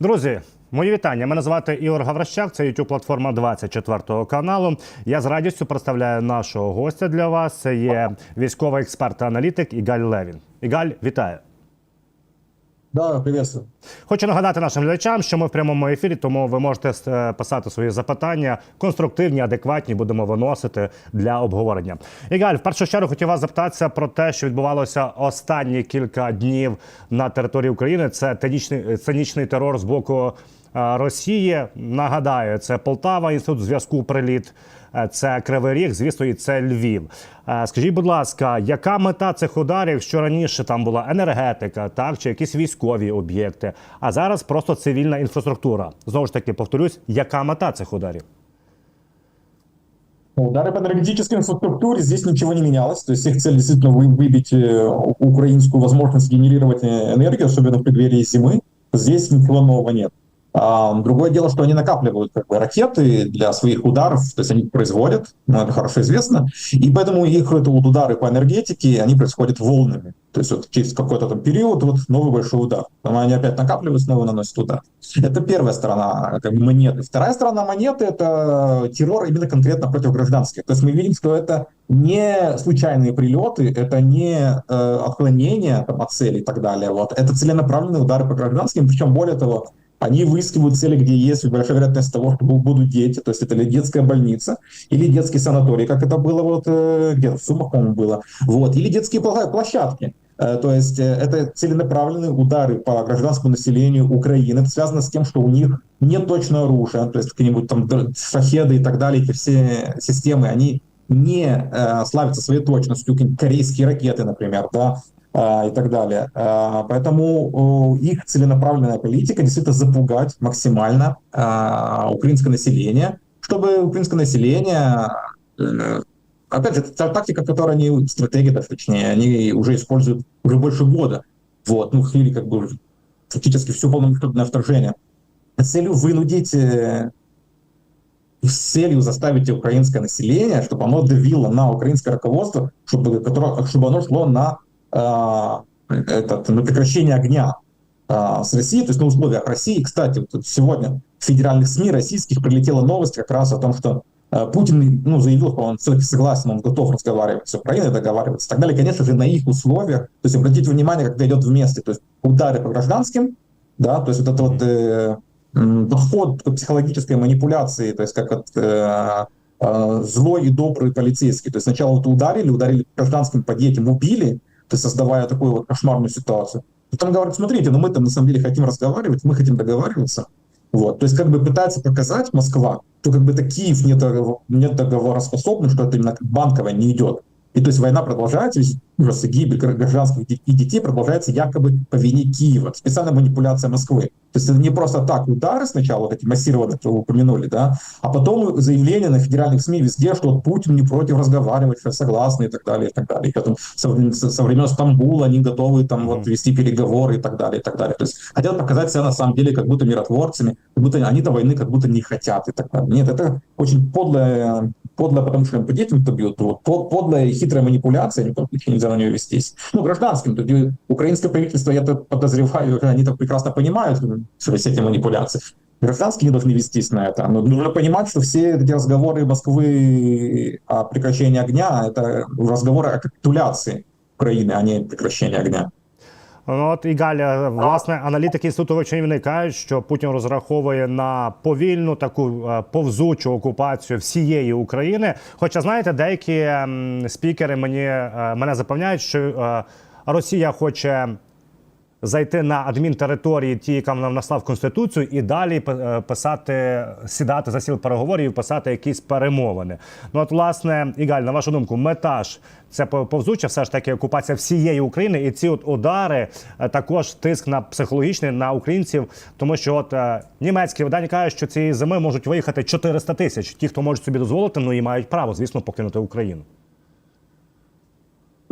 Друзі, мої вітання. Мене звати Ігор Гаврощак, Це youtube платформа 24 каналу. Я з радістю представляю нашого гостя для вас. Це є військовий експерт та аналітик Ігаль Левін. Ігаль, вітаю. Да, приветствую. Хочу нагадати нашим глядачам, що ми в прямому ефірі, тому ви можете е, писати свої запитання, конструктивні, адекватні, будемо виносити для обговорення. Ігаль, в першу чергу хотів вас запитатися про те, що відбувалося останні кілька днів на території України. Це цинічний, цинічний терор з боку е, Росії. Нагадаю, це Полтава, інститут зв'язку приліт. е, Це Кривий Ріг, звісно, і це Львів. Е, Скажіть, будь ласка, яка мета цих ударів? Що раніше там була енергетика, так чи якісь військові об'єкти, а зараз просто цивільна інфраструктура. Знову ж таки, повторюсь, яка мета цих ударів? Ну, Удары по энергетической инфраструктуре здесь ничего не менялось. То есть их цель действительно вы- выбить э, у- украинскую возможность генерировать э, энергию, особенно в преддверии зимы. Здесь ничего нового нет. Другое дело, что они накапливают как бы, ракеты для своих ударов, то есть они их производят, ну, это хорошо известно, и поэтому их это, вот, удары по энергетике, они происходят волнами. То есть вот через какой-то там период вот новый большой удар. Потом они опять накапливают, снова наносят удар. Это первая сторона как бы, монеты. Вторая сторона монеты – это террор именно конкретно против гражданских. То есть мы видим, что это не случайные прилеты, это не э, отклонение там, от цели и так далее. Вот. Это целенаправленные удары по гражданским, причем более того, они выискивают цели, где есть большая вероятность того, что будут дети, то есть это или детская больница, или детский санаторий, как это было вот э, где в Сумах, по-моему, было, вот, или детские площадки. Э, То есть э, это целенаправленные удары по гражданскому населению Украины. Это связано с тем, что у них нет точного оружия, то есть какие-нибудь там шахеды и так далее, эти все системы, они не э, славятся своей точностью, корейские ракеты, например, да, и так далее. Э, поэтому э, их целенаправленная политика действительно запугать максимально э, украинское население, чтобы украинское население э, Опять же, это та тактика, которую они, стратегия, точнее, они уже используют уже больше года. Вот, ну, или как бы фактически все полномасштабное вторжение. С целью вынудить, э, с целью заставить украинское население, чтобы оно давило на украинское руководство, чтобы, которое, чтобы оно шло на, э, этот, на прекращение огня э, с Россией, то есть на условиях России. Кстати, вот сегодня в федеральных СМИ российских прилетела новость как раз о том, что Э, Путин ну, заявил, что он все-таки согласен, он готов разговаривать с Украиной, договариваться и так далее. Конечно же, на их условиях. То есть обратите внимание, как это идет вместе. То есть удары по гражданским, да, то есть вот это вот э, подход к психологической манипуляции, то есть как вот, э, э, злой и добрый полицейский. То есть сначала вот ударили, ударили гражданским по детям, убили, то есть создавая такую вот кошмарную ситуацию. Потом говорят, смотрите, ну мы-то на самом деле хотим разговаривать, мы хотим договариваться. Вот, то есть как бы пытается показать Москва, что как бы это Киев не договороспособный, что это именно как банковая не идет. И то есть война продолжается, весь ужас и гибель гра- гражданских и детей продолжается якобы по вине Киева. Специальная манипуляция Москвы. То есть это не просто так удары сначала, вот эти массированные, которые вы упомянули, да, а потом заявление на федеральных СМИ везде, что вот Путин не против разговаривать, что согласны и так далее, и так далее. И потом со- со времен Стамбула они готовы там вот вести переговоры и так далее, и так далее. То есть хотят показать себя на самом деле как будто миротворцами, как будто они до войны как будто не хотят и так далее. Нет, это очень подлая, подлая, потому что по детям-то бьют, вот, под- подлая и хитрая манипуляция, ни в коем случае нельзя на нее вестись. Ну, гражданским, то есть украинское правительство, я так подозреваю, они так прекрасно понимают, что все эти манипуляции. Гражданские не должны вестись на это. Но нужно понимать, что все эти разговоры Москвы о прекращении огня, это разговоры о капитуляции Украины, а не прекращении огня. От і Галя, власне, аналітики інституту вивчення кажуть, що Путін розраховує на повільну таку е, повзучу окупацію всієї України. Хоча знаєте, деякі спікери мені е, мене запевняють, що е, Росія хоче зайти на адмінтериторії, ті, яка вона внесла в конституцію, і далі е, писати, сідати за сіл переговорів, писати якісь перемовини. Ну от, власне, Ігаль, на вашу думку, мета ж це пов- повзуча, все ж таки окупація всієї України, і ці от удари е, також тиск на психологічний на українців, тому що от е, німецькі видання кажуть, що цієї зими можуть виїхати 400 тисяч. Ті, хто можуть собі дозволити, ну і мають право, звісно, покинути Україну.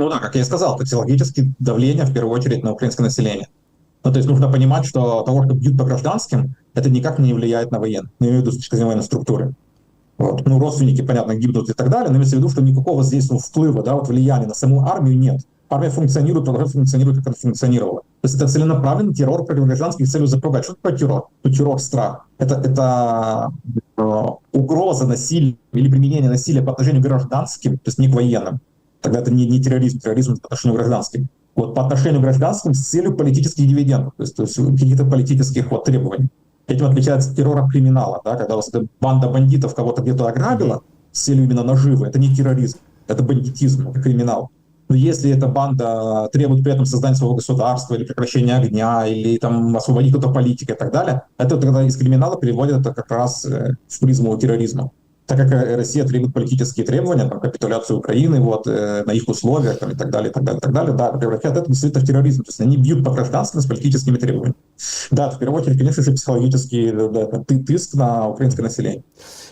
Ну да, как я и сказал, психологически давление в первую очередь на украинское население. Ну, то есть нужно понимать, что того, что бьют по гражданским, это никак не влияет на военных, я имею в виду с точки зрения военной структуры. Вот. Ну, родственники, понятно, гибнут и так далее, но имеется в виду, что никакого здесь ну, вплыва, да, вот влияния на саму армию нет. Армия функционирует, продолжает функционировать, как она функционировала. То есть это целенаправленный террор против гражданских целью запугать. Что такое террор? Ну, террор, страх. Это, это э, угроза насилия или применение насилия по отношению к гражданским, то есть не к военным. Тогда это не, не терроризм, терроризм по отношению к гражданским. Вот по отношению к гражданским с целью политических дивидендов, то есть, то есть каких-то политических вот, требований. Этим отличается террор от криминала, да, когда у вас эта банда бандитов кого-то где-то ограбила с целью именно наживы, это не терроризм, это бандитизм, это криминал. Но если эта банда требует при этом создания своего государства или прекращения огня, или там освободить какого-то политика и так далее, это тогда из криминала переводят это как раз э, в призму терроризма. Так как э, Россия требует политические требования, там, капитуляцию Украины вот, э, на их условиях там, и так далее, и так далее, и так далее, да, превращают это действительно в терроризм. То есть они бьют по гражданским с политическими требованиями. Да, в первую очередь, конечно же, психологический да, да, ты- тиск на українське населення.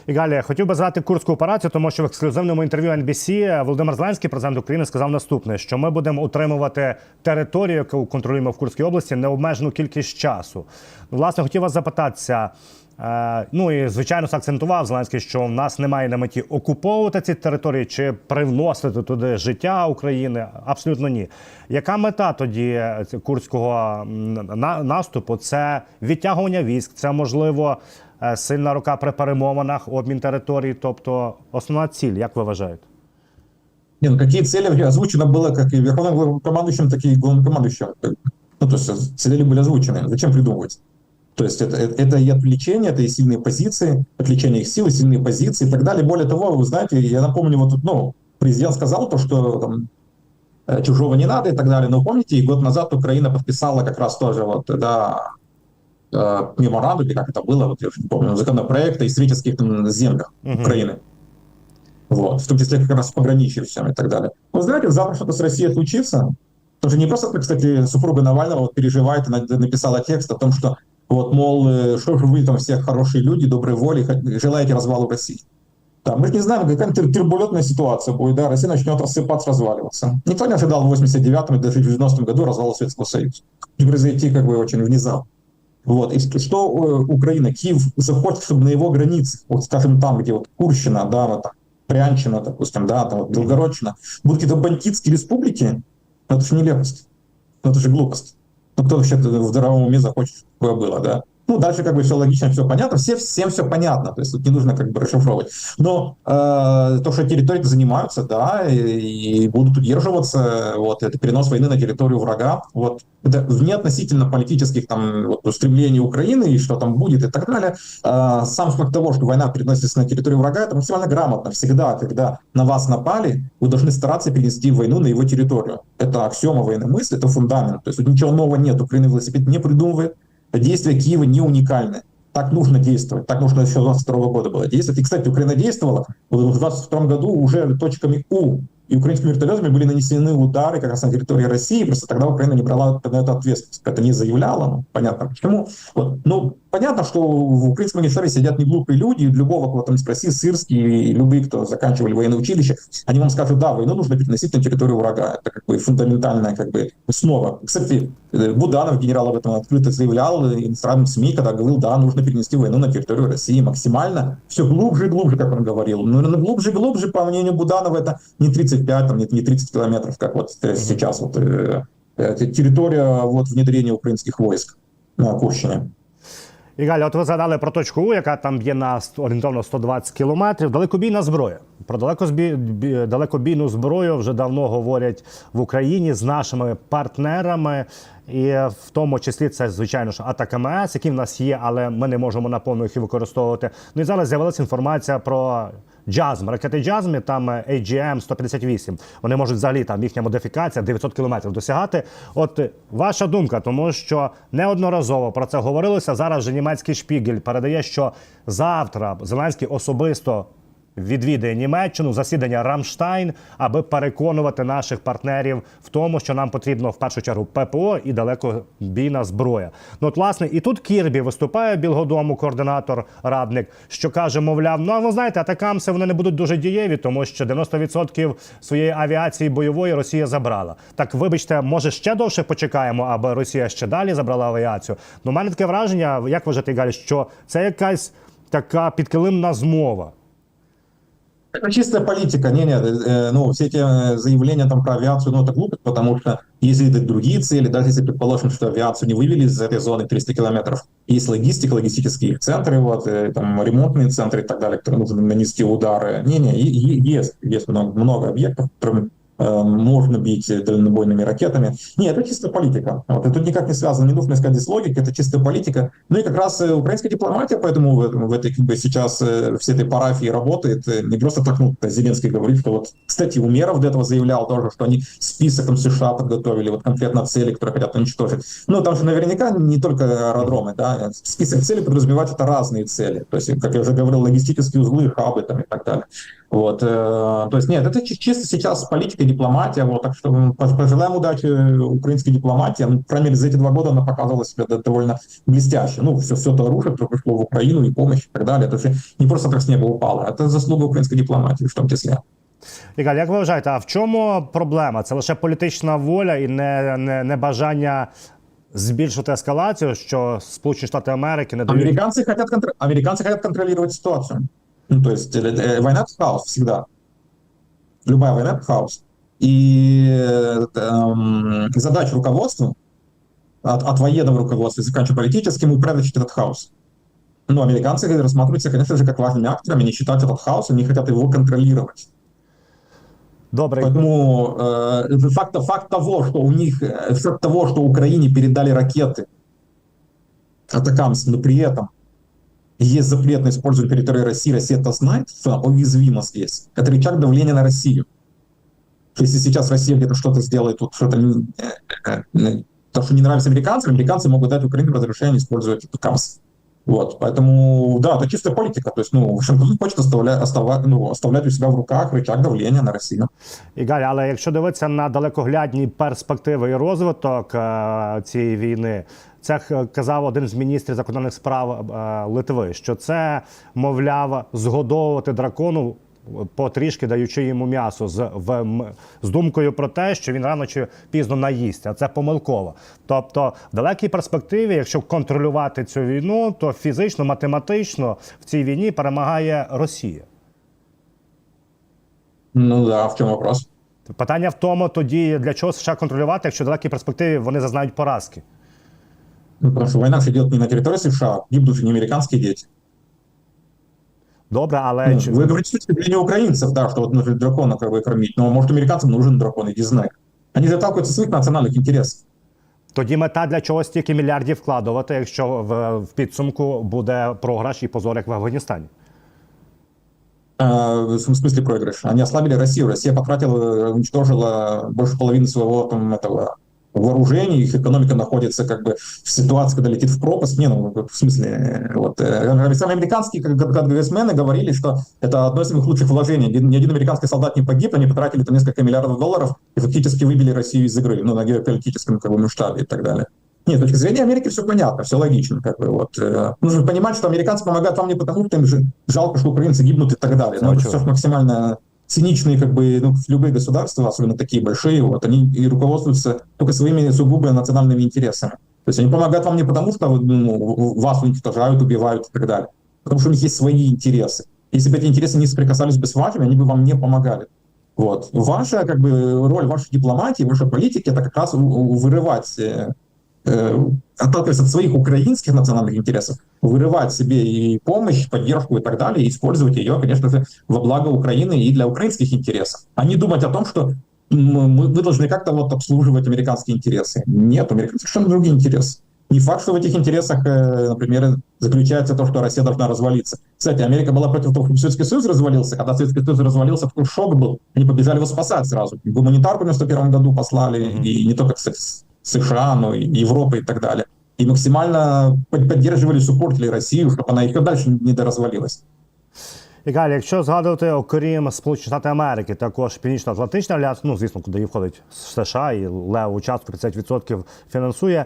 І Галя, хотів би згадати курську операцію, тому що в ексклюзивному інтерв'ю NBC Володимир Зеленський, президент України, сказав наступне: що ми будемо утримувати територію, яку контролюємо в Курській області, необмежену кількість часу. Ну, Власне, хотів вас запитатися. е, Ну і звичайно акцентував Зеленський, що в нас немає на меті окуповувати ці території чи привносити туди життя України. Абсолютно ні. Яка мета тоді е, ц- курського м, на- наступу? Це відтягування військ, це можливо е, сильна рука при перемовинах, обмін територій. Тобто основна ціль, як ви вважаєте? Не, ну какие цели озвучено было как и верховным главнокомандующим, так и главнокомандующим. Ну, то есть цели были озвучены. Зачем придумывать? То есть это, это и отвлечение, это и сильные позиции, отвлечение их сил, и сильные позиции и так далее. Более того, вы знаете, я напомню, вот тут, ну, президент сказал то, что там, э, чужого не надо и так далее. Но помните, и год назад Украина подписала как раз тоже вот, да, э, меморандум, или как это было, вот я уже не помню, законопроект о исторических там, землях Мгм. Украины. Вот, в том числе как раз с пограничьем всем и так далее. Вы знаете, завтра что-то с Россией случится. Тоже не просто, кстати, супруга Навального вот переживает и на- написала текст о том, что вот, мол, э, что же вы там все хорошие люди, доброй воли, желаете развалу России. Да, мы же не знаем, какая тур- турбулентная ситуация будет, да, Россия начнет рассыпаться, разваливаться. Никто не ожидал в 89-м и даже в 90-м году развала Советского Союза. И произойти как бы очень внезапно. Вот. И что- э, Украина, Киев захочет, чтобы на его границе, вот скажем там, где вот Курщина, да, вот там, Прянщина, допустим, да, там вот Белгородчина, будут какие-то бандитские республики, это же нелепость. Это же глупость. Ну, кто вообще в здоровом уме захочет, чтобы такое было, да? Ну, дальше как бы все логично, все понятно, все, всем все понятно, то есть тут не нужно как бы расшифровывать. Но э, то, что территории занимаются, да, и, и будут удерживаться, вот, это перенос войны на территорию врага, вот, это вне относительно политических там вот, устремлений Украины и что там будет и так далее. Э, сам факт того, что война переносится на территорию врага, это максимально грамотно. Всегда, когда на вас напали, вы должны стараться перенести войну на его территорию. Это аксиома военной мысли, это фундамент. То есть тут ничего нового нет. Украина велосипед не придумывает. Действия Киева не уникальны. Так нужно действовать. Так нужно еще 22 года было действовать. И, кстати, Украина действовала в 22 году уже точками У. И украинскими вертолетами были нанесены удары как раз на территории России. Просто тогда Украина не брала на это ответственность. Это не заявляла. Ну, понятно почему. Вот. Ну, понятно, что в украинском генштабе сидят не глупые люди. Любого, кого там спроси, Сырский и любые, кто заканчивали военное училище, они вам скажут, да, войну нужно переносить на территорию врага. Это как бы фундаментальная как бы основа. Кстати, э, Буданов, генерал, об этом открыто заявлял э, иностранным СМИ, когда говорил, да, нужно перенести войну на территорию России максимально. Все глубже и глубже, как он говорил. Но но глубже и глубже, по мнению Буданова, это не 35, там, нет, не 30 километров, как вот э, сейчас вот э, э, территория вот внедрения украинских войск на Курщине. І Галя, от ви згадали про точку У, яка там є на ст- орієнтовно 120 кілометрів. Далекобійна зброя. Про далекозбі... бі- далекобійну зброю вже давно говорять в Україні з нашими партнерами. І в тому числі це, звичайно ж, АТАК-МС, які в нас є, але ми не можемо наповну їх і використовувати. Ну і зараз з'явилася інформація про Джазм, ракети Джазмі, там е, AGM-158. Вони можуть взагалі там їхня модифікація 900 кілометрів досягати. От е, ваша думка, тому що неодноразово про це говорилося. Зараз же німецький шпігель передає, що завтра Зеленський особисто відвідає Німеччину засідання Рамштайн, аби переконувати наших партнерів в тому, що нам потрібно в першу чергу ППО і далекобійна зброя. Ну от власне і тут Кірбі виступає Білгодому, координатор радник, що каже, мовляв, ну а ви знаєте, атакамси вони не будуть дуже дієві, тому що 90% своєї авіації бойової Росія забрала. Так вибачте, може ще довше почекаємо, аби Росія ще далі забрала авіацію. Ну, у мене таке враження, як вважати, Галь, що це якась така підкилимна змова. Это чистая политика. Не, не, э, ну, все эти э, заявления там про авиацию, ну, это глупость, потому что если это другие цели, даже если предположим, что авиацию не вывели из этой зоны 300 километров, есть логистика, логистические центры, вот, э, там, ремонтные центры и так далее, которые нужно нанести удары. Не-не, есть, есть много, много объектов, которыми э, можно бить дальнобойными ракетами. Нет, это чисто политика. Вот, и тут никак не связано, не нужно искать здесь логики, это чистая политика. Ну и как раз э, украинская дипломатия, поэтому в, в этой как бы сейчас э, в этой парафии работает. Э, Не просто так, ну, Зеленский говорит, что вот, кстати, Умеров до этого заявлял тоже, что они список там США подготовили, вот конкретно цели, которые хотят уничтожить. Ну, там же наверняка не только аэродромы, да, список целей подразумевает это разные цели. То есть, как я уже говорил, логистические узлы, хабы там и так далее. Вот, то есть нет, это чи- чисто сейчас политика дипломатия, вот, так что м, пож- пожелаем удачи украинской дипломатии, ну, по крайней мере, за эти два года она показала себя д- довольно блестяще, ну, все, все то оружие, которое пришло в Украину, и помощь и так далее, это же не просто так с неба упало, это заслуга української дипломатії, в тому числі. Ігаль, як ви вважаєте, а в чому проблема? Це лише політична воля і не, не, не бажання збільшити ескалацію, що Сполучені Штати Америки не дають. Американцы хотят, контр- американцы хотят контролировать ситуацию. Ну, то есть э, э, война — это хаос всегда. Любая война — это хаос. И э, эм, задача руководства, от, от военного руководства, заканчивая политическим, упорядочить этот хаос. Но американцы рассматриваются, конечно же, как важными акторами, они считают этот хаос, они хотят его контролировать. Добре, Поэтому э, факт, факт того, что у них, э, факт того, что Украине передали ракеты Атакамс, но при этом есть запрет на использование территории России, Россия это знает, уязвима здесь. Это рычаг давления на Россию. То есть, если сейчас Россия где-то что-то сделает, тут что-то не- э, э, то, что не нравится американцам, американцы могут дать Украине разрешение использовать Атакамс. Вот, поэтому, да, это чистая политика. То есть, ну, Вашингтон хочет оставлять, оставлять, ну, оставлять у себя в руках рычаг давления на Россию. Ігаль, але якщо дивитися на далекоглядні перспективи і розвиток е, цієї війни, це х- казав один з міністрів закордонних справ е, Литви, що це, мовляв, згодовувати дракону. Потрішки даючи йому м'ясо з в з думкою про те, що він рано чи пізно наїсть, а це помилково. Тобто, в далекій перспективі, якщо контролювати цю війну, то фізично, математично в цій війні перемагає Росія. Ну да, в чем вопрос? Питання в тому, тоді для чого США контролювати, якщо в далекій перспективі вони зазнають поразки. Ну, потому что война же идет не на территории США, гибнут не американские дети. Добре, але Ну, чи- Вы говорите с точки зрения украинцев, да, что вот нужно дракона как бы кормить, но может американцам нужен дракон, иди знай. Они же отталкиваются от своих национальных интересов. тоді мета для чого стільки мільярдів вкладувати, якщо в, в підсумку буде програш і позор, як в Афганістані? А, в смысле проигрыш? Они ослабили Россию. Россия потратила, уничтожила больше половины своего там этого вооружений, их экономика находится как бы в ситуации, когда летит в пропасть. Не, ну, в смысле, э, вот, э, сами американские конгрессмены говорили, что это одно из самых лучших вложений. Ни один американский солдат не погиб, они потратили там несколько миллиардов долларов и фактически выбили Россию из игры, ну, на геополитическом как бы, масштабе и так далее. Нет, с точки зрения Америки все понятно, все логично. Как бы, вот. Э, Нужно понимать, что американцы помогают вам не потому, что им же жалко, что украинцы гибнут и так далее. Но Ну, это чего? все максимально циничные, как бы, ну, любые государства, особенно такие большие, вот, они и руководствуются только своими сугубо национальными интересами. То есть они помогают вам не потому, что ну, вас уничтожают, убивают и так далее, потому что у них есть свои интересы. Если бы эти интересы не соприкасались бы с вашими, они бы вам не помогали. Вот. Ваша как бы, роль вашей дипломатии, вашей политики – это как раз вырывать, э, отталкиваясь от своих украинских национальных интересов, вырывать себе и помощь, поддержку и так далее, и использовать ее, конечно же, во благо Украины и для украинских интересов. А не думать о том, что мы, вы должны как-то вот обслуживать американские интересы. Нет, у американцев совершенно другие интересы. Не факт, что в этих интересах, э, например, заключается то, что Россия должна развалиться. Кстати, Америка была против того, чтобы Советский Союз развалился. Когда Советский Союз развалился, такой шок был. Они побежали его спасать сразу. Гуманитарку в 91 году послали, и не только, кстати, США, но и Европа и так далее. И максимально под- поддерживали, суппортили Россию, чтобы она еще дальше не доразвалилась. Ігаль, якщо згадувати, окрім Сполучених Штатів Америки, також Північно-Атлантичний альянс, ну звісно, куди входить США і леву частку 50% фінансує.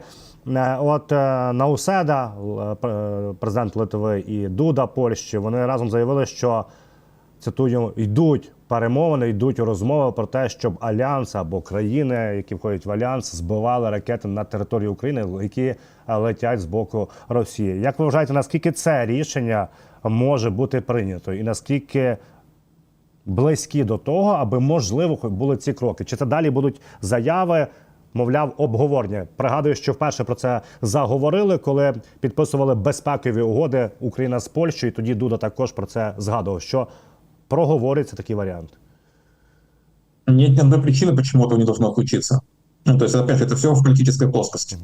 Е, От е, Науседа, е, пр- президент Литви і Дуда Польщі, вони разом заявили, що цитую, йдуть перемовини, йдуть розмови про те, щоб альянс або країни, які входять в альянс, збивали ракети на території України, які е, летять з боку Росії. Як ви вважаєте, наскільки це рішення може бути прийнято, і наскільки близькі до того, аби можливо були ці кроки? Чи це далі будуть заяви? Мовляв, обговорення. Пригадую, що вперше про це заговорили, коли підписували безпекові угоди Україна з Польщею. І тоді Дуда також про це згадував, що проговориться такий варіант. Нет ни одной причины, почему этого не должно случиться. Ну, то есть, опять же, это все в политической плоскости.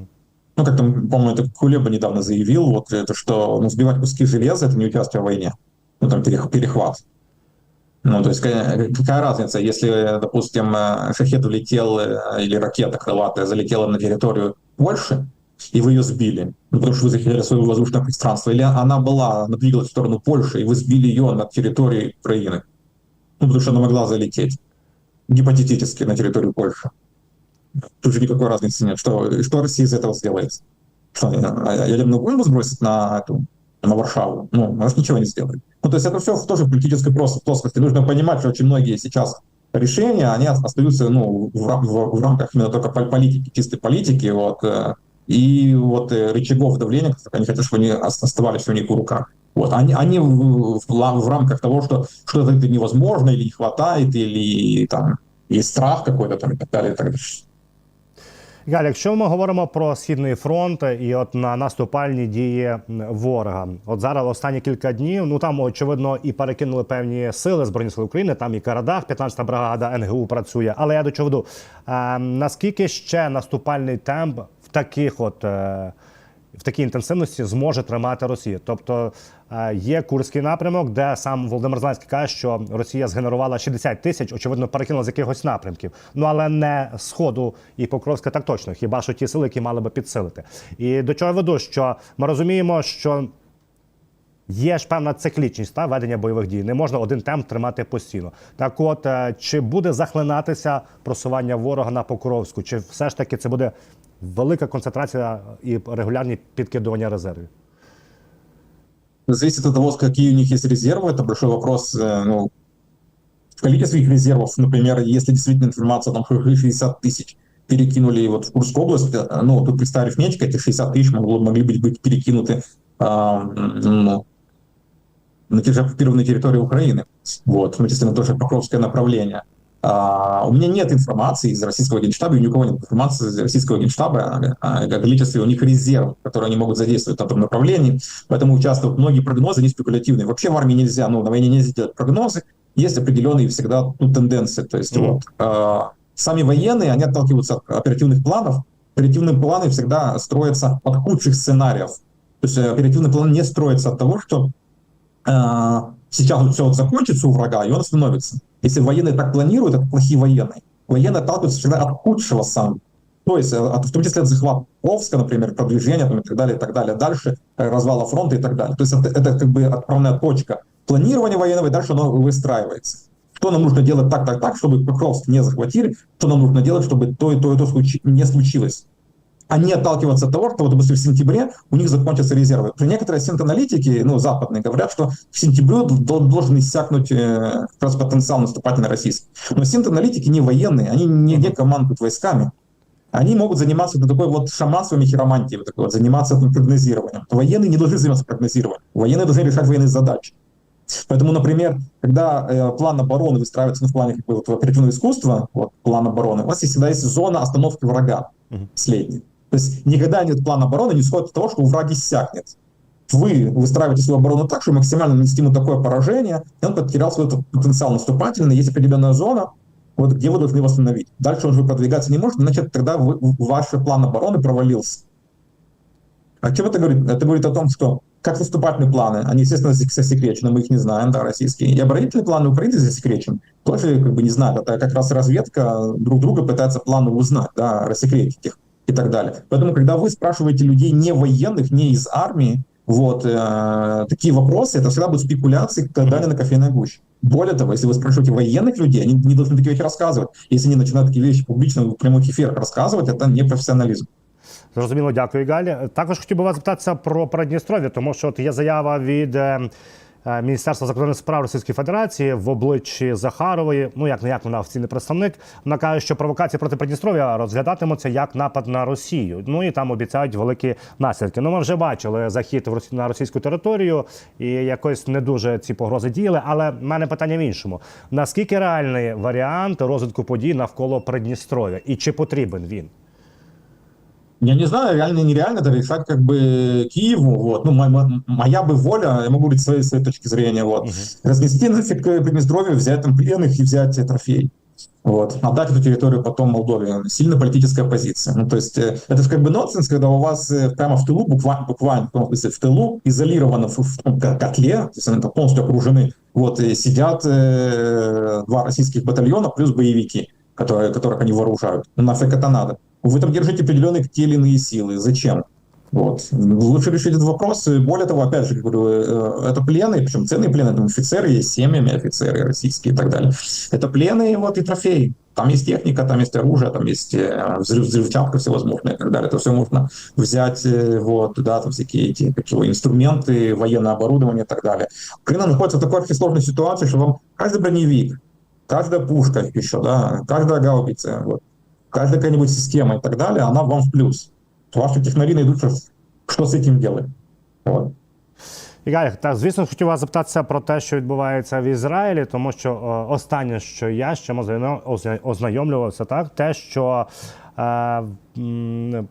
Ну, как там, по-моему, это Кулеба недавно заявил, вот это, что ну, сбивать куски железа это не участие в войне. Ну, там перех- перехват. Ну, то есть, какая, какая разница, если, допустим, э, шахет улетел э, или ракета крылатая залетела на территорию Польши, и вы ее сбили, ну, потому что вы захотели свое воздушное пространство, или она была, она двигалась в сторону Польши, и вы сбили ее на территории Украины, ну, потому что она могла залететь гипотетически на территорию Польши. Тут же никакой разницы нет. Что, что Россия из этого сделает? Что, ядерную бомбу сбросит на эту на Варшаву? Ну, может, ничего не сделает. Ну, то есть это все тоже в политической прос- плоскости. Нужно понимать, что очень многие сейчас решения, они остаются ну, в, в- в рамках именно только пол- политики, чистой политики, вот, э, и вот э, рычагов давления, которых они хотят, чтобы они ос- оставались у них в руках. Вот, они, они в, в, ла- в рамках того, что что-то это невозможно или не хватает, или там есть страх какой-то там и так далее, и так далее. Галь, якщо ми говоримо про східний фронт і от на наступальні дії м, ворога, от зараз останні кілька днів, ну там очевидно і перекинули певні сили збройні сили України. Там і Карадах, 15-та бригада НГУ працює. Але я до чого веду? Е, наскільки ще наступальний темп в таких от. Е, в такій інтенсивності зможе тримати Росію. Тобто е, є Курський напрямок, де сам Володимир Зеленський каже, що Росія згенерувала 60 тисяч, очевидно, перекинула з якихось напрямків. Ну але не сходу і Покровська так точно. Хіба що ті сили, які мали би підсилити. І до чого я веду, що ми розуміємо, що Є ж певна циклічність та ведення бойових дій. Не можна один темп тримати постійно. Так, от е, чи буде захлинатися просування ворога на Покровську, чи все ж таки це буде велика концентрація і регулярні підкидування резервів? Зависит от того, какие у них есть резервы, это большой вопрос, э, ну, в количестве их резервов, например, если действительно информация о том, что 60 тысяч перекинули вот в Курскую область, э, ну, тут представь арифметика, эти 60 тысяч могло, могли быть, быть перекинуты а, ну, на те же территории Украины. Вот, ну, естественно, тоже Покровское направление. А, у меня нет информации из российского генштаба, и ни у кого нет информации из российского генштаба о, о количестве у них резервов, которые они могут задействовать на том направлении. Поэтому участвуют многие прогнозы, не спекулятивные. Вообще в армии нельзя, ну, на войне нельзя делать прогнозы. Есть определенные всегда ну, тенденции. То есть Мгм. вот а, сами военные, они отталкиваются от оперативных планов. Оперативные планы всегда строятся от худших сценариев. То есть э, оперативный план не строится от того, что сейчас вот все вот закончится у врага, и он остановится. Если военные так планируют, это плохие военные. Военные отталкиваются всегда от худшего сам. То есть, э, от, в том числе от захвата Овска, например, продвижения там, и так далее, и так далее. Дальше э, развала фронта и так далее. То есть это, это как бы отправная точка планирования военного, и дальше оно выстраивается. Что нам нужно делать так, так, так, чтобы Покровск не захватили, что нам нужно делать, чтобы то и то, и то случи- не случилось а не отталкиваться от того, что, вот, допустим, в сентябре у них закончатся резервы. Что некоторые синт-аналитики, ну, западные, говорят, что к сентябрю дол- должен иссякнуть э, как раз потенциал наступательный российский. Но синт-аналитики не военные, они не, не командуют войсками. Они могут заниматься вот такой вот шаманством и хиромантией, вот такой вот, заниматься этим прогнозированием. Военные не должны заниматься прогнозированием. Военные должны решать военные задачи. Поэтому, например, когда э, план обороны выстраивается ну, в плане как бы, вот, оперативного искусства, вот, план обороны, у вас есть, всегда есть зона остановки врага Мгм. последняя. То есть никогда нет плана обороны, не исходит от того, что у врага иссякнет. Вы выстраиваете свою оборону так, чтобы максимально нанести ему такое поражение, и он потерял свой потенциал наступательный, есть определенная зона, вот где вы должны восстановить. Дальше он же продвигаться не может, значит, тогда вы, ваш план обороны провалился. О чем это говорит? Это говорит о том, что как наступательные планы, они, естественно, зас- засекречены, мы их не знаем, да, российские. И оборонительные планы Украины засекречены, тоже как бы не знают. Это как раз разведка друг друга пытается планы узнать, да, рассекретить их и так далее. Поэтому, когда вы спрашиваете людей не военных, не из армии, вот э, такие вопросы, это всегда будут спекуляции, как дали на кофейной гуще. Более того, если вы спрашиваете военных людей, они не должны такие вещи рассказывать. Если они начинают такие вещи публично в прямых эфирах рассказывать, это не профессионализм. Зрозуміло, дякую, Галі. Також хотів би вас запитатися про Придністров'я, тому що от є заява від е, е, Міністерства закордонних справ Російської Федерації в обличчі Захарової. Ну як не як вона офіційний представник. Вона каже, що провокації проти Придністров'я розглядатимуться як напад на Росію. Ну і там обіцяють великі наслідки. Ну ми вже бачили захід в на російську територію, і якось не дуже ці погрози діяли. Але в мене питання в іншому: наскільки реальний варіант розвитку подій навколо Придністров'я, і чи потрібен він? Я не знаю, реально нереально, это решать как бы Киеву, вот, ну, моя, моя бы воля, я могу говорить своей, своей точки зрения, вот, разнести нафиг к Приднестровью, взять там пленных и взять э, трофей. Вот, отдать эту территорию потом Молдове. Сильно политическая позиция. Ну, то есть, э, это же как бы нонсенс, когда у вас э, прямо в тылу, буквально, буквально в смысле, в тылу, изолировано в, в ко- котле, то есть они там полностью окружены, вот, и сидят э, два российских батальона плюс боевики, которые, которых они вооружают. Ну, нафиг это надо? Вы там держите определенные те или иные силы. Зачем? Вот. Лучше решить этот вопрос. И Более того, опять же, говорю, э, это пленные, причем ценные пленные, там офицеры есть, семьями офицеры российские и так далее. Это пленные вот и трофеи. Там есть техника, там есть оружие, там есть э, взрыв, взрывчатка всевозможная и так далее. Это все можно взять, э, вот, да, там всякие эти как его, инструменты, военное оборудование и так далее. Украина находится в такой сложной ситуации, что вам каждый броневик, каждая пушка еще, да, каждая гаубица, вот, какая-нибудь система и так далее, она вам в плюс. Ваші технарі не йдуть, що з цим робити. Вот. Так, звісно, хотів вас запитатися про те, що відбувається в Ізраїлі, тому що е, останнє, що я озна- озна- ознайомлювався, так те, що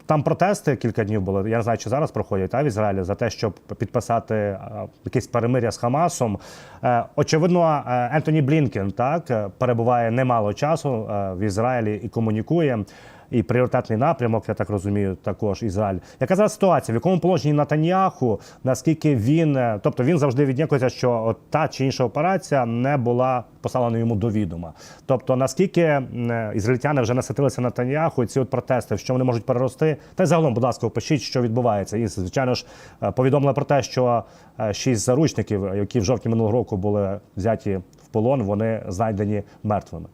там протести кілька днів були. Я не знаю, чи зараз проходять та, в Ізраїлі за те, щоб підписати якесь перемиря з Хамасом. Е, очевидно, е, Ентоні Блінкен так перебуває немало часу е, в Ізраїлі і комунікує. І пріоритетний напрямок, я так розумію, також Ізраїль. Яка зараз ситуація? В якому положенні Натаньяху? Наскільки він, е, тобто він завжди віднікується, що от та чи інша операція не була послана йому до відома. Тобто, наскільки е, ізраїльтяни вже наситилися Натаньяху, і ці от протести, що вони можуть перерости? Та й загалом, будь ласка, опишіть, що відбувається. І звичайно ж е, повідомили про те, що шість заручників, які в жовтні минулого року були взяті в полон, вони знайдені мертвими.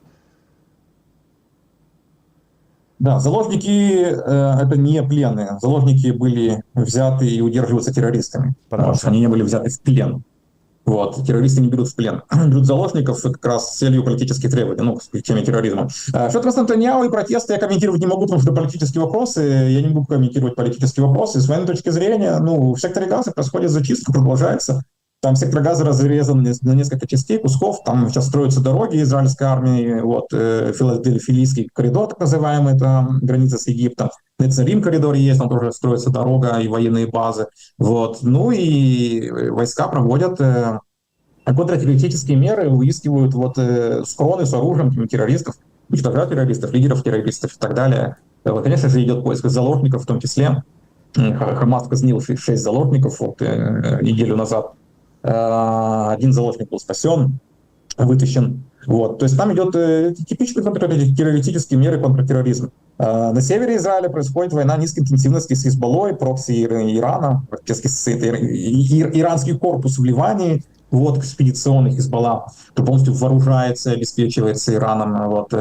Да, заложники э, это не пленные. Заложники были взяты и удерживаются террористами. Потому что они не были взяты в плен. Вот, террористы не берут в плен. Берут заложников как раз с целью политических требований, ну, к теме терроризма. Касается Натаньяу и протесты, я комментировать не могу, потому что политические вопросы. Я не могу комментировать политические вопросы. С военной точки зрения, ну, в секторе Газа происходит зачистка, продолжается. Там сектор газа разрезан на несколько частей, кусков. Там сейчас строятся дороги израильской армии. Вот э, филадельфийский коридор, так называемый, это граница с Египтом. Нецарим коридор есть, там тоже строится дорога и военные базы. Вот. Ну и э, войска проводят э, контртеррористические меры, выискивают вот э, скроны с оружием там, террористов, уничтожают террористов, лидеров террористов и так далее. Э, вот, конечно же, идет поиск заложников в том числе. Ха- Хамас казнил шесть шесть заложников вот, э, неделю назад. Э, Один заложник был спасен, вытащен. Вот. То есть там идет э, типичный контртеррористические меры контртерроризма. Э, На севере Израиля происходит война низкой интенсивности с Хизбаллой, прокси Ира- Ирана, практически иранский корпус в Ливане, вот экспедиционный Хизбалла, то полностью вооружается, обеспечивается Ираном. Вот,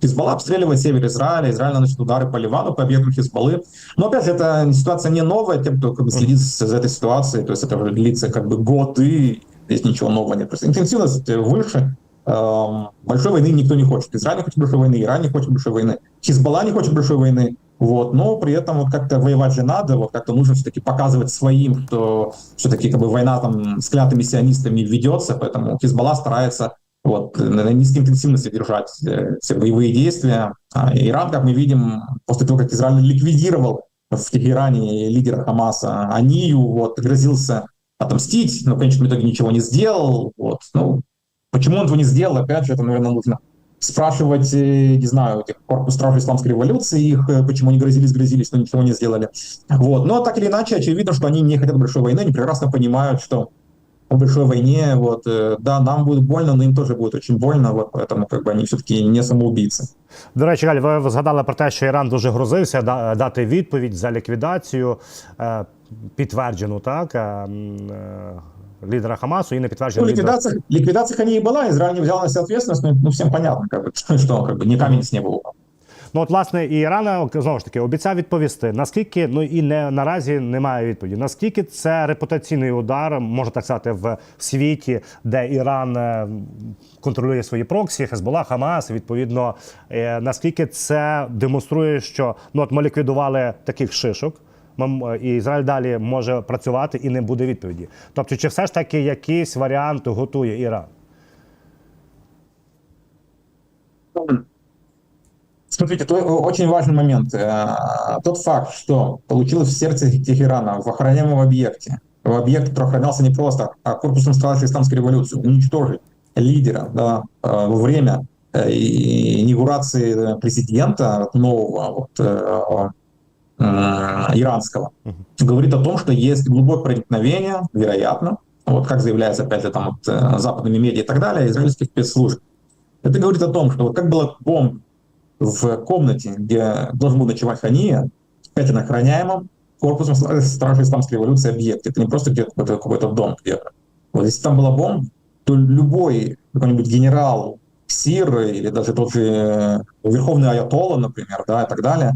Хизбалла обстреливает север Израиля, Израиль наносит удары по Ливану, по объектам Хизбаллы. Но опять же, эта ситуация не новая, тем, кто как бы, следит за этой ситуацией, то есть это длится как бы годы, здесь ничего нового нет. Просто интенсивность выше, Эм, большой войны никто не хочет. Израиль не хочет большой войны, Иран не хочет большой войны, Хизбалла не хочет большой войны. Вот, но при этом вот как-то воевать же надо, вот как-то нужно все-таки показывать своим, что все-таки как бы война там с клятыми сионистами ведется, поэтому Хизбалла старается вот, на низкой интенсивности держать э, все боевые действия. А Иран, как мы видим, после того, как Израиль ликвидировал в Тегеране лидера Хамаса Анию, вот, грозился отомстить, но в конечном итоге ничего не сделал. Вот, ну, почему он этого не сделал, опять же, это, наверное, нужно спрашивать, э, не знаю, этих корпус стражей исламской революции, их, э, почему они грозились, грозились, но ничего не сделали. Вот. Но так или иначе, очевидно, что они не хотят большой войны, они прекрасно понимают, что в большой войне, вот, э, да, нам будет больно, но им тоже будет очень больно, вот, поэтому как бы они все-таки не самоубийцы. До речі, Галь, ви згадали про те, що Іран дуже грозився да- дати відповідь за ліквідацію е, підтверджену так е, м, е, лідера Хамасу і не Ну, підтверджену лідера. ликвидация, ликвидация Хани и была, Израиль не взял на себя ответственность, но ну, всем понятно, как бы, что как бы не камень с неба упал. Ну от власне і Іран знову ж таки обіцяв відповісти. Наскільки ну і не наразі немає відповіді. Наскільки це репутаційний удар, можна так сказати, в світі, де Іран е, контролює свої проксі, Хезбола, Хамас. Відповідно, е, наскільки це демонструє, що ну от ми ліквідували таких шишок. І Ізраїль далі може працювати і не буде відповіді. Тобто, чи все ж таки якийсь варіант готує Іран? Смотрите, то очень важный момент. Э, Тот факт, что получилось в сердце Тегерана, в охраняемом объекте, в объект, который охранялся не просто, а корпусом стражей исламской революции, уничтожить лидера да, э, во время э, инаугурации президента нового вот, э, э, иранского, говорит о том, что есть глубокое проникновение, вероятно, вот как заявляется опять же там вот, э, западными медиа и так далее, израильских спецслужб. Это говорит о том, что вот как было бомб в комнате, где должен был ночевать Хания, тщательно охраняемом корпусом стра- стражей исламской революции объекте. Это не просто где-то какой-то, какой-то дом где-то. Вот если там была бомба, то любой какой-нибудь генерал СИР или даже тот же э, верховный аятолла, например, да, и так далее,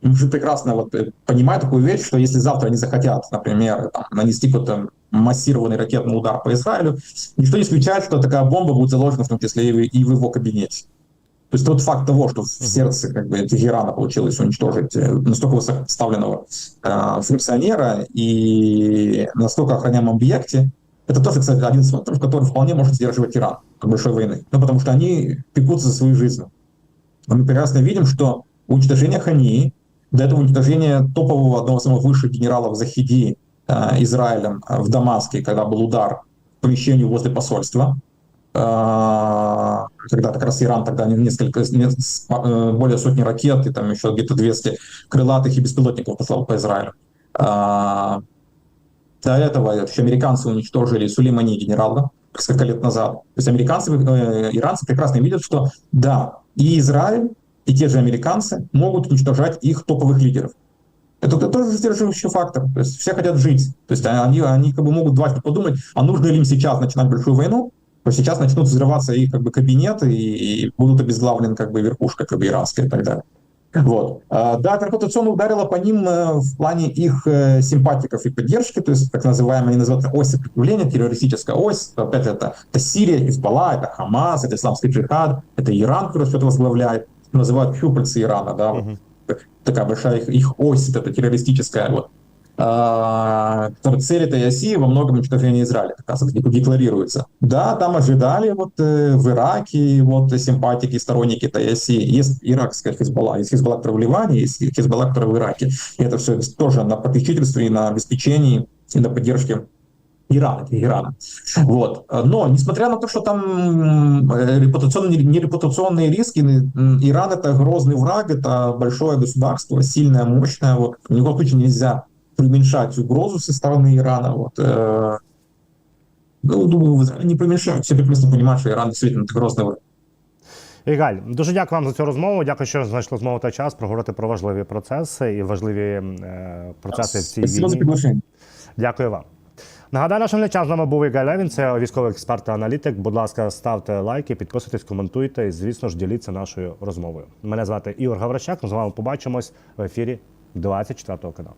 прекрасно вот э, понимают такую вещь, что если завтра они захотят, например, там, нанести какой-то массированный ракетный удар по Израилю, ничто не исключает, что такая бомба будет заложена в том числе и в, его кабинете. То есть тот факт того, что в сердце как бы, Тегерана получилось уничтожить э, настолько высокоставленного э, функционера и настолько охраняемом объекте, это тоже, кстати, один из факторов, который вполне может сдерживать Иран к большой войны. Ну, потому что они пекутся за свою жизнь. Но мы прекрасно видим, что уничтожение Хании, до этого уничтожение топового одного из самых высших генералов Захиди э, Израилем э, в Дамаске, когда был удар в помещении возле посольства, э, когда как раз Иран тогда несколько, э, более сотни ракет и там еще где-то 200 крылатых и беспилотников послал по Израилю. До этого еще американцы уничтожили Сулеймани генерала несколько лет назад. То есть американцы, иранцы прекрасно видят, что да, и Израиль, и те же американцы могут уничтожать их топовых лидеров. Это, тоже сдерживающий фактор. То есть все хотят жить. То есть они, они как бы могут дважды подумать, а нужно ли им сейчас начинать большую войну, то сейчас начнут взрываться их как бы кабинеты и, и будут обезглавлены как бы верхушка как бы иранская и так далее. Вот. А, Да, это репутационно ударило по ним э, в плане их э, симпатиков и поддержки, то есть так называемая, они называют ось сопротивления, террористическая ось. Опять это, это Сирия, Хизбалла, это Хамас, это исламский джихад, это Иран, который все это возглавляет. Называют щупальцы Ирана, да, вот. такая большая их, их ось, эта террористическая, вот. А, цель этой оси во многом уничтожение Израиля, как раз декларируется. Да, там ожидали вот э, в Ираке вот симпатики, сторонники этой оси. Есть иракская Хизбалла, есть Хизбалла, которая в Ливане, есть Хизбалла, которая в Ираке. И это все тоже на попечительстве и на обеспечении, и на поддержке Ирана, Ирана. Вот. Но, несмотря на то, что там э, репутационные, не репутационные риски, м, Иран это грозный враг, это большое государство, сильное, мощное. Вот. Ни в коем случае нельзя преуменьшать угрозу со стороны Ирана. Вот. э, Ну, думаю, в Израиле не преуменьшают. Все прекрасно понимают, что Иран действительно это грозный враг. Ігаль, дуже дякую вам за цю розмову. Дякую, що знайшли змогу та час проговорити про важливі процеси і важливі е, процеси в цій Спасибо за війні. приглашение. Дякую вам. Нагадаю, нашим глядачам з нами був Ігор Левін, це військовий експерт та аналітик. Будь ласка, ставте лайки, підписуйтесь, коментуйте і, звісно ж, діліться нашою розмовою. Мене звати Ігор Гаврищак. Ми з вами побачимось в ефірі 24 каналу.